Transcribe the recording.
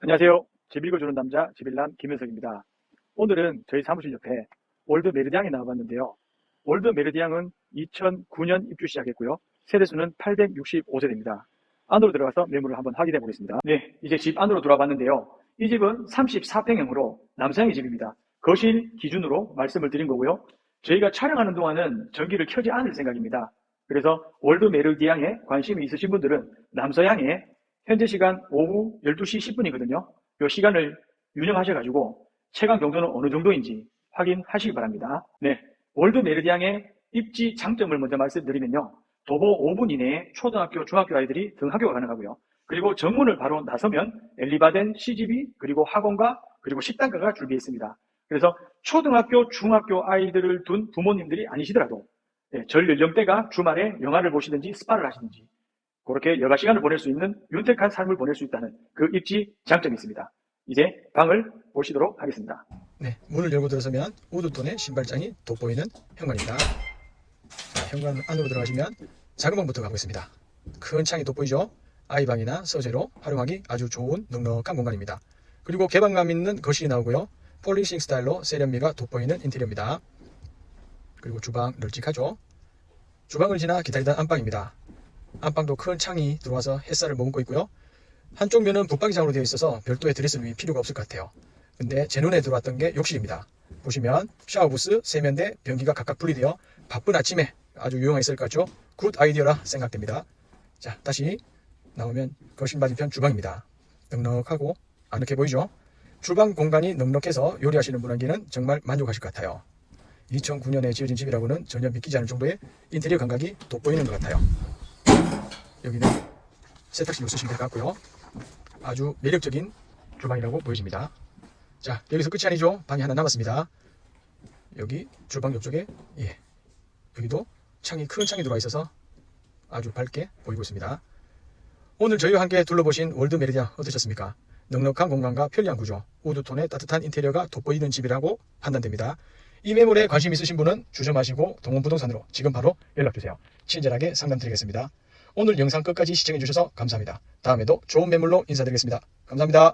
안녕하세요. 집 읽어주는 남자 집일남 김현석입니다. 오늘은 저희 사무실 옆에 월드 메르디앙에 나와봤는데요. 월드 메르디앙은 2009년 입주 시작했고요. 세대수는 865세대입니다. 안으로 들어가서 매물을 한번 확인해 보겠습니다. 네, 이제 집 안으로 들어와 봤는데요. 이 집은 34평형으로 남성의 집입니다. 거실 기준으로 말씀을 드린 거고요. 저희가 촬영하는 동안은 전기를 켜지 않을 생각입니다. 그래서 월드 메르디앙에 관심이 있으신 분들은 남서향에 현재 시간 오후 12시 10분이거든요. 이 시간을 유념하셔가지고 체감 경도는 어느 정도인지 확인하시기 바랍니다. 네. 월드 메르디앙의 입지 장점을 먼저 말씀드리면요. 도보 5분 이내에 초등학교, 중학교 아이들이 등하교가 가능하고요. 그리고 정문을 바로 나서면 엘리바덴 CGV, 그리고 학원과 그리고 식당가가 준비해 있습니다. 그래서 초등학교, 중학교 아이들을 둔 부모님들이 아니시더라도 예, 절 연령대가 주말에 영화를 보시든지 스파를 하시든지 그렇게 여가 시간을 보낼 수 있는 윤택한 삶을 보낼 수 있다는 그 입지 장점이 있습니다. 이제 방을 보시도록 하겠습니다. 네, 문을 열고 들어서면 우두톤의 신발장이 돋보이는 현관입니다. 자, 현관 안으로 들어가시면 작은 방부터 가보겠습니다. 큰 창이 돋보이죠? 아이방이나 서재로 활용하기 아주 좋은 넉넉한 공간입니다. 그리고 개방감 있는 거실이 나오고요. 폴리싱 스타일로 세련미가 돋보이는 인테리어입니다. 그리고 주방 널찍하죠? 주방을 지나 기다리던 안방입니다. 안방도 큰 창이 들어와서 햇살을 머금고 있고요. 한쪽 면은 붙박이장으로 되어 있어서 별도의 드레스룸이 필요가 없을 것 같아요. 근데 제 눈에 들어왔던 게 욕실입니다. 보시면 샤워부스, 세면대, 변기가 각각 분리되어 바쁜 아침에 아주 유용했을 것 같죠? 굿 아이디어라 생각됩니다. 자, 다시 나오면 거실 맞은편 주방입니다. 넉넉하고 아늑해 보이죠? 주방 공간이 넉넉해서 요리하시는 분에게는 정말 만족하실 것 같아요. 2009년에 지어진 집이라고는 전혀 믿기지 않을 정도의 인테리어 감각이 돋보이는 것 같아요. 여기는 세탁실로 쓰시면 될 것 같고요. 아주 매력적인 주방이라고 보여집니다. 자, 여기서 끝이 아니죠. 방이 하나 남았습니다. 여기 주방 옆쪽에 예, 여기도 창이 큰 창이 들어와 있어서 아주 밝게 보이고 있습니다. 오늘 저희와 함께 둘러보신 월드 메리디아 어떠셨습니까? 넉넉한 공간과 편리한 구조, 우드톤의 따뜻한 인테리어가 돋보이는 집이라고 판단됩니다. 이 매물에 관심 있으신 분은 주점하시고 동원부동산으로 지금 바로 연락주세요. 친절하게 상담드리겠습니다. 오늘 영상 끝까지 시청해주셔서 감사합니다. 다음에도 좋은 매물로 인사드리겠습니다. 감사합니다.